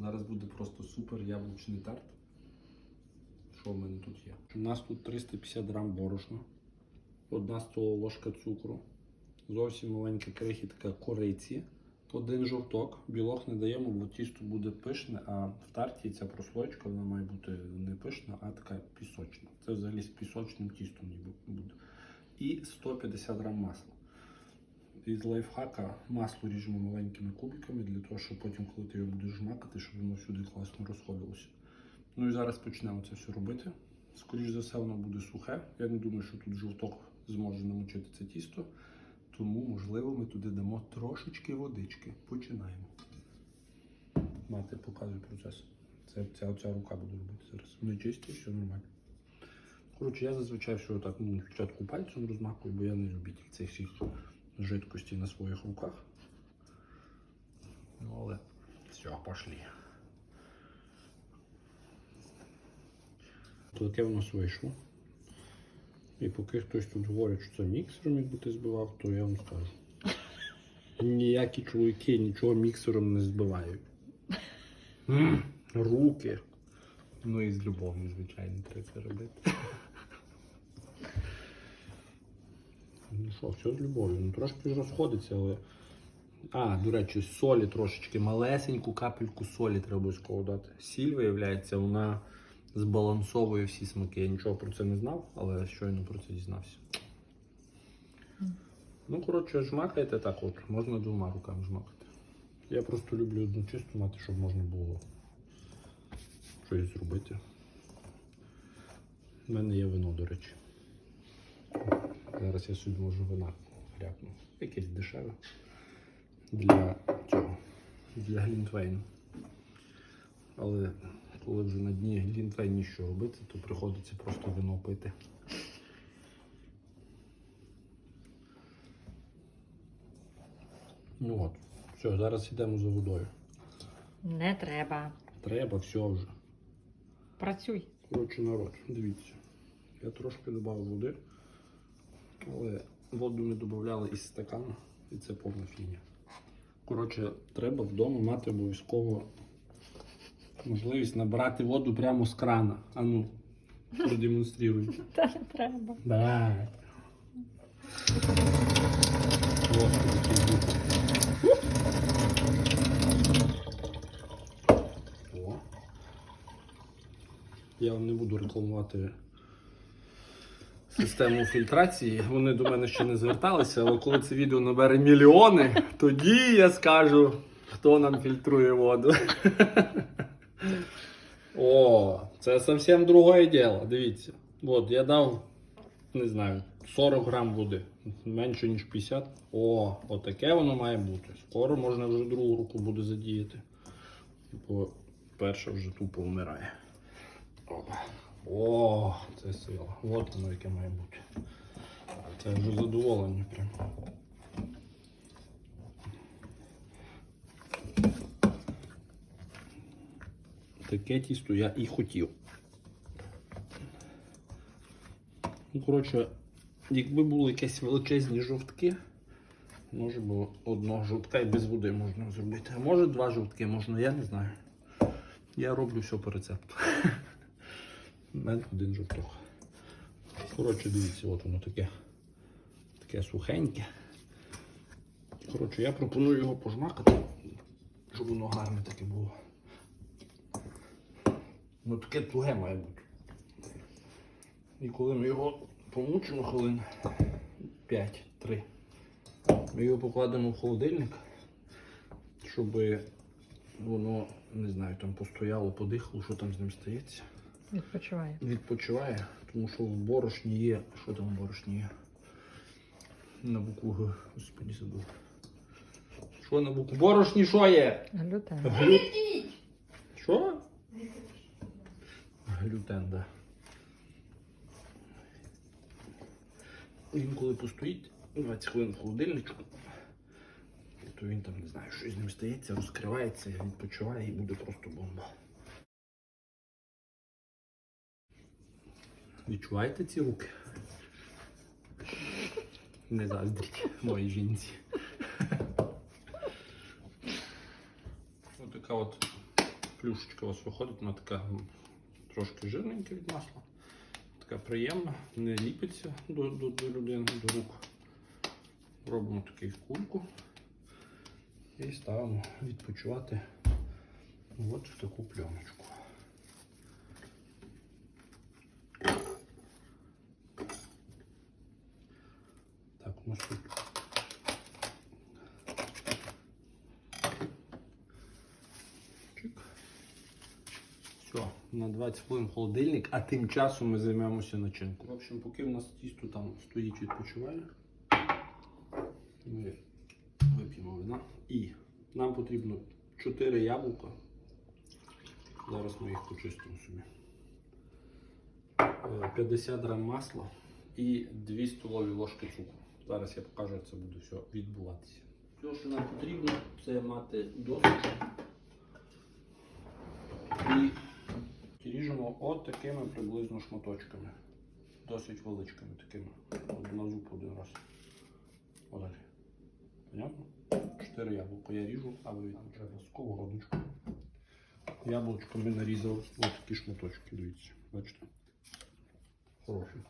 Зараз буде просто супер яблучний тарт. Що в мене тут є? У нас тут 350 грам борошна, одна столова ложка цукру, зовсім маленька крихітка кориці, один жовток. Білок не даємо, бо тісто буде пишне, а в тарті ця прослойка вона має бути не пишна, а така пісочна. Це взагалі з пісочним тістом буде. І 150 грам масла. Із лайфхака масло ріжемо маленькими кубиками для того, щоб потім, коли ти його будеш жмакати, щоб воно всюди класно розходилося. Ну і зараз почнемо це все робити. Скоріше за все, воно буде сухе. Я не думаю, що тут жовток зможе намочити це тісто. Тому, можливо, ми туди дамо трошечки водички. Починаємо. Мати, показує процес. Це ця оця рука буде робити зараз. Вони чисті, все нормально. Коротше, я зазвичай все так ну, спочатку пальцем розмакую, бо я не любитель цих всіх жидкостей на своїх руках. Ну, але все, пошли. Таке в нас вийшло. І поки хтось тут говорить, що це міксером, якби ти збивав, то я вам скажу. Ніякі чоловіки нічого міксером не збивають. Руки. Ну і з любов'ю, звичайно, треба це робити. Ну що, все з любов'ю. Ну трошки ж розходиться, але. А, до речі, солі трошечки, малесеньку капельку солі треба обов'язково дати. Сіль, виявляється, вона збалансовує всі смаки. Я нічого про це не знав, але щойно про це дізнався. Ну, коротше, жмакайте так от, можна двома руками жмакати. Я просто люблю одну чисту мати, щоб можна було щось зробити. У мене є вино, до речі. Зараз я собі можу вина грякну. Якесь дешеве. Для цього. Для глінтвейну. Але коли вже на дні глінтвейн що робити, то приходиться просто вино пити. Ну от, все, зараз йдемо за водою. Не треба. Треба, все вже. Працюй. Коротше, народ, дивіться. Я трошки додав води, але воду ми додавали із стакана, і це повна фігня. Коротше, треба вдома мати обов'язково можливість набирати воду прямо з крана. А ну, продемонструйте. Та не треба. Давай. О. Я вам не буду рекламувати систему фільтрації. Вони до мене ще не зверталися, але коли це відео набере мільйони, тоді я скажу, хто нам фільтрує воду. О, це зовсім другое діло. Дивіться. От, я дав, не знаю, 40 грам води. Менше, ніж 50. О, отаке воно має бути. Скоро можна вже другу руку буде задіяти. Бо перша вже тупо вмирає. Опа. О, це сила. От воно яке має бути. Це вже задоволення прям. Таке тісто я і хотів. Ну, коротше, якби були якісь величезні жовтки, може було одного жовтка і без води можна зробити. А може два жовтки можна, я не знаю. Я роблю все по рецепту. Мене один жовток. Коротше, дивіться, от воно таке. Таке сухеньке. Коротше, я пропоную його пожмакати, щоб воно гарне таке було. Ну таке туге має бути. І коли ми його помучимо хвилин 5-3, ми його покладемо в холодильник, щоб воно, не знаю, там постояло, подихало, що там з ним стається. Відпочиває. Відпочиває, тому що в борошні є. Що там в борошні є? На букву Г. Господи, забув. Що на букву? Борошні що є? Глютен. Глю... Що? Глютен, да. Він коли постоїть 20 хвилин в холодильничку, то він там не знаю, що з ним стається, розкривається, відпочиває і буде просто бомба. Відчуваєте ці руки? Не заздріть моїй жінці. Ось така от плюшечка у вас виходить, вона така трошки жирненька від масла. Така приємна, не ліпиться до, до, до людини, до рук. Робимо такий кульку і ставимо відпочивати от в таку пленочку. Так, у нас тут Чик. Все, на 20 хвилин холодильник, а тим часом ми займемося начинкою. В общем, поки в нас тісто там стоїть відпочиває, ми вип'ємо вина. І нам потрібно 4 яблука. Зараз ми їх почистимо собі. Е, 50 грам масла і 2 столові ложки цукру. Зараз я покажу, як це буде все відбуватися. Все, що нам потрібно, це мати досочку. І ріжемо от такими приблизно шматочками. Досить величкими такими. От на зуб один раз. Отак. Понятно? Чотири яблука я ріжу, а ви треба сковородочку. Яблучко ми нарізали ось такі шматочки, дивіться. Бачите? Хороші.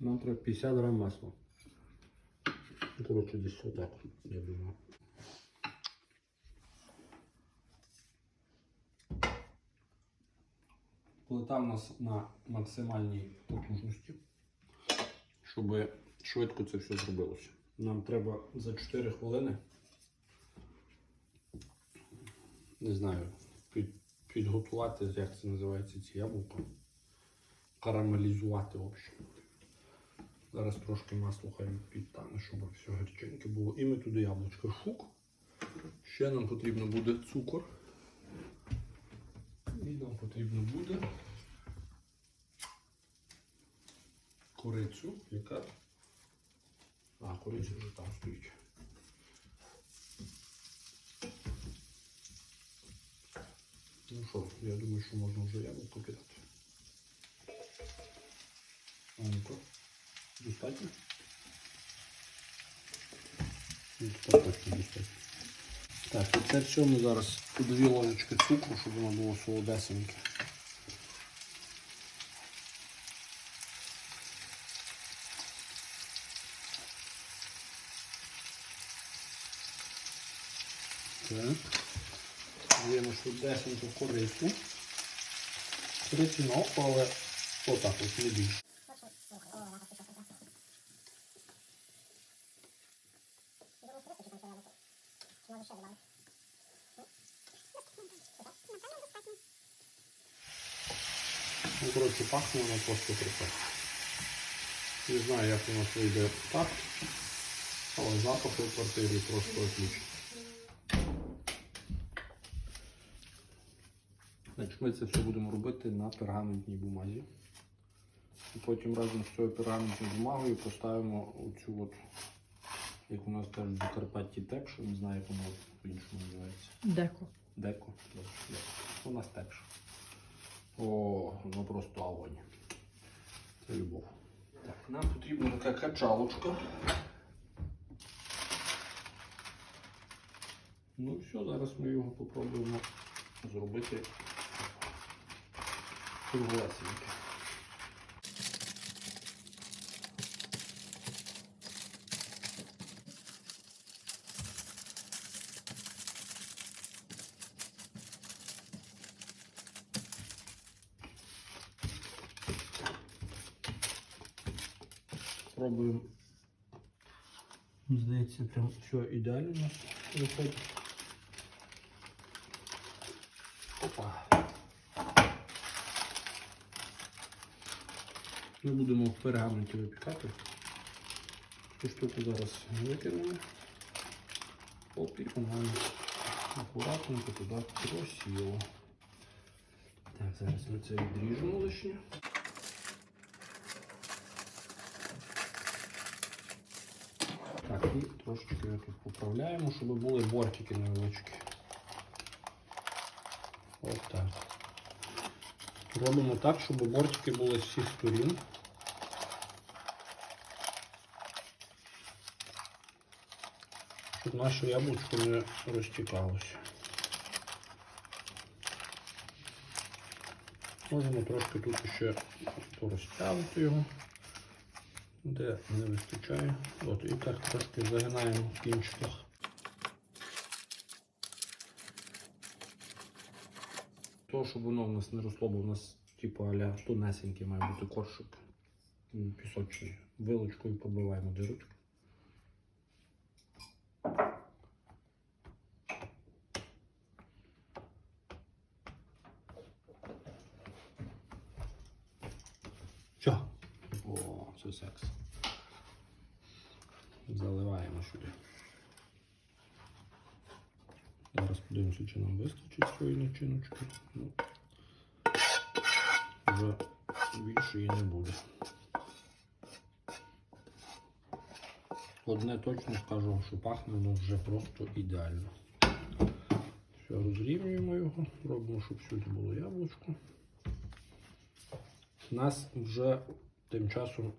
Нам треба 50 грам масла. Ну, Коротше, десь отак, я думаю. Плита в нас на максимальній потужності, щоб швидко це все зробилося. Нам треба за 4 хвилини, не знаю, під, підготувати, як це називається, ці яблука. Карамелізувати, в общем. Зараз трошки масло хай підтане, щоб все гаряченьке було. І ми туди яблучко шук. Ще нам потрібно буде цукор. І нам потрібно буде курицю, яка. А, куриця вже там стоїть. Ну що, я думаю, що можна вже яблуко кидати. А Так, це все ми зараз по дві ложечки цукру, щоб воно було солодесеньке. Так. Даємо швидесеньку корицю. Корицю але отак от не більше. Ну, пахне воно просто трохи. Не знаю, як воно вийде так, але запах у квартирі просто отлично. Значить, ми це все будемо робити на пергаментній бумазі. І потім разом з цією пергаментною бумагою поставимо оцю от, як у нас кажуть, в Закарпатті тепшу, не знаю, як воно по-іншому називається. Деко. Деко. Деко. У нас тепша. О, ну просто огонь. Це любов. Так, нам потрібна така качалочка. Ну все, зараз ми його попробуємо зробити круглесеньке. Пробуємо. Здається, прям все ідеально у нас виходить. Опа. Ми будемо в пергаменті випікати. Цю штуку зараз викинемо. Оп, і по-моєму акуратненько туди просіло. Так, зараз ми це відріжемо лишнє. І трошечки тут поправляємо, щоб були бортики невеличкі. От так. Робимо так, щоб бортики були з всіх сторін. Щоб наше яблучко не розтікалося. Можемо трошки тут ще порозтягнути його де не вистачає. От, і так трошки загинаємо в кінчиках. То, щоб воно в нас не росло, бо в нас типу аля тонесенький має бути коршик пісочний. Вилочкою побиваємо дирочку. Все. Секс. Заливаємо сюди. Зараз подивимося, чи нам вистачить цієї начиночки. Ну, вже більше її не буде. Одне точно скажу, що пахне воно вже просто ідеально. Все, розрівнюємо його, робимо, щоб всюди було яблучко. У нас вже тим часом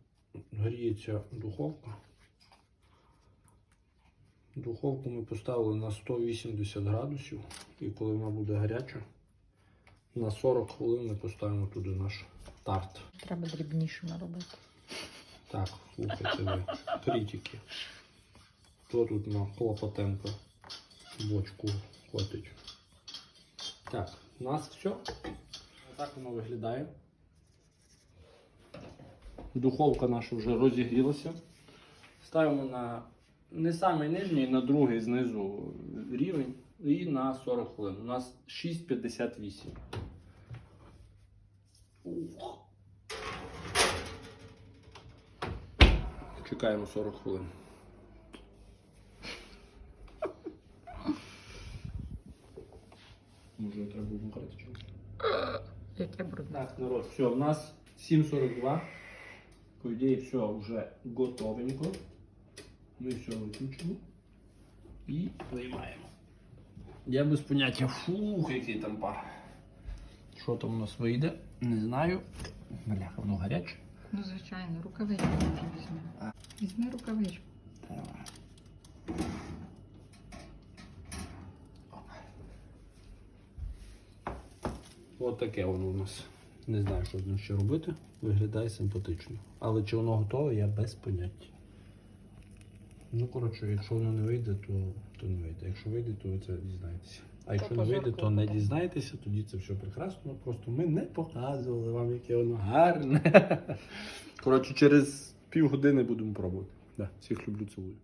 гріється духовка. Духовку ми поставили на 180 градусів, і коли вона буде гаряча, на 40 хвилин ми поставимо туди наш тарт. Треба дрібнішими робити. Так, слухайте ви, критики. Хто тут на Клопотенко бочку хватить? Так, у нас все. Так воно виглядає. Духовка наша вже розігрілася. Ставимо на не самий нижній, на другий знизу рівень і на 40 хвилин. У нас 6,58. Ух. Чекаємо 40 хвилин. Може треба було вмикати час. Яке брудне. Так, народ, все, у нас 7.42. По ідеї, все вже готовенько. Ми все виключили і виймаємо. Я без поняття, фух, який там пар. Що там у нас вийде? Не знаю. Бляха, воно гаряче. Ну, звичайно, рукавичку може візьми. Візьми рукавичку. От таке воно у нас. Не знаю, що з ним ще робити. Виглядає симпатично. Але чи воно готове, я без поняття. Ну, коротше, якщо воно не вийде, то, то не вийде. Якщо вийде, то ви це дізнаєтеся. А якщо не вийде, то не дізнаєтеся, тоді це все прекрасно. Просто ми не показували вам, яке воно гарне. Коротше, через півгодини будемо пробувати. Да, всіх люблю, цілую.